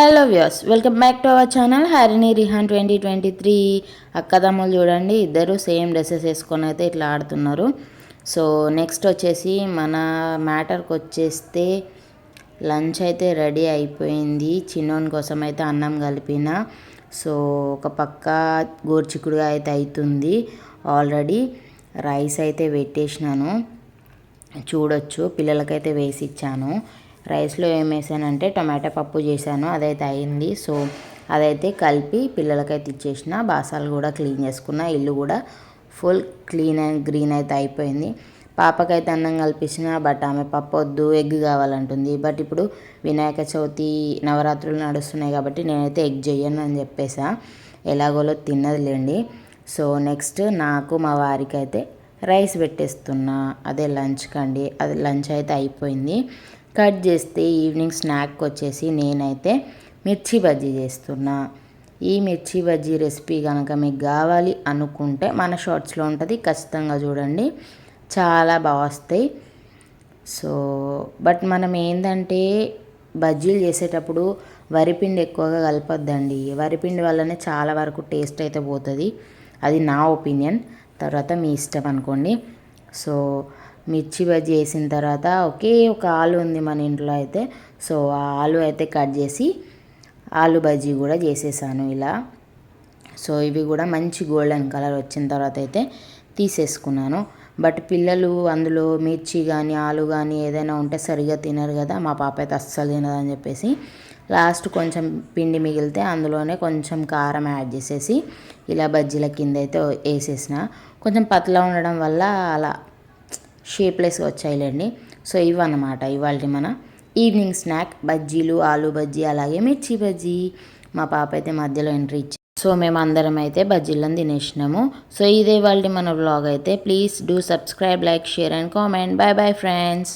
Hello views welcome back to our channel Harini Rihan twenty twenty three అక్కదమ్ములు చూడండి ఇద్దరు same dresses వేసుకొని అయితే ఇట్లా ఆడుతున్నారు. సో నెక్స్ట్ వచ్చేసి మన మ్యాటర్కి వచ్చేస్తే లంచ్ అయితే రెడీ అయిపోయింది. చిన్నోని కోసం అయితే అన్నం కలిపిన. సో ఒక పక్క గోర్చికుడుగా అయితే అవుతుంది ఆల్రెడీ రైస్ అయితే పెట్టేసినాను. చూడొచ్చు పిల్లలకైతే వేసి ఇచ్చాను. రైస్లో ఏం వేసానంటే టమాటా పప్పు చేశాను అదైతే అయింది. సో అదైతే కలిపి పిల్లలకైతే ఇచ్చేసిన బాసాలు కూడా క్లీన్ చేసుకున్న ఇల్లు కూడా ఫుల్ క్లీన్ అండ్ గ్రీన్ అయితే అయిపోయింది. పాపకైతే అన్నం కల్పించిన బట్ ఆమె పప్పు వద్దు ఎగ్ కావాలంటుంది. బట్ ఇప్పుడు వినాయక చవితి నవరాత్రులు నడుస్తున్నాయి కాబట్టి నేనైతే ఎగ్ చెయ్యను అని చెప్పేసా. ఎలాగోలో తిన్నదిలేండి. సో నెక్స్ట్ నాకు మా వారికి అయితే రైస్ పెట్టేస్తున్నా. అదే లంచ్ కండి అది లంచ్ అయితే అయిపోయింది. కట్ చేస్తే ఈవినింగ్ స్నాక్ వచ్చేసి నేనైతే మిర్చి బజ్జీ చేస్తున్నా. ఈ మిర్చి బజ్జీ రెసిపీ కనుక మీకు కావాలి అనుకుంటే మన షార్ట్స్లో ఉంటుంది ఖచ్చితంగా చూడండి. చాలా బాగా వస్తాయి. సో బట్ మనం ఏంటంటే బజ్జీలు చేసేటప్పుడు వరిపిండి ఎక్కువగా కలపొద్దండి. వరిపిండి వల్లనే చాలా వరకు టేస్ట్ అయితే పోతుంది. అది నా ఒపీనియన్. తర్వాత మీ ఇష్టం అనుకోండి. సో మిర్చి బజ్జీ వేసిన తర్వాత ఒకే ఒక ఆలు ఉంది మన ఇంట్లో అయితే. సో ఆ ఆలు అయితే కట్ చేసి ఆలు బజ్జీ కూడా చేసేసాను ఇలా. సో ఇవి కూడా మంచి గోల్డెన్ కలర్ వచ్చిన తర్వాత అయితే తీసేసుకున్నాను. బట్ పిల్లలు అందులో మిర్చి కానీ ఆలు కానీ ఏదైనా ఉంటే సరిగా తినరు కదా మా పాప అయితే అస్సలు తినదని చెప్పేసి లాస్ట్ కొంచెం పిండి మిగిలితే అందులోనే కొంచెం కారం యాడ్ చేసేసి ఇలా బజ్జీల కింద అయితే వేసేసిన. కొంచెం పతలా ఉండడం వల్ల అలా షేప్లెస్గా వచ్చాయిలేండి. సో ఇవన్నమాట ఇవాళ మన ఈవినింగ్ స్నాక్. బజ్జీలు ఆలు బజ్జీ అలాగే మిర్చి బజ్జీ. మా పాప అయితే మధ్యలో ఎంట్రీ ఇచ్చి సో మేము అందరం అయితే బజ్జీలను తినేసినాము. సో ఇదే వాళ్ళ మన వ్లాగ్ అయితే. Please do subscribe like share and comment. Bye bye friends.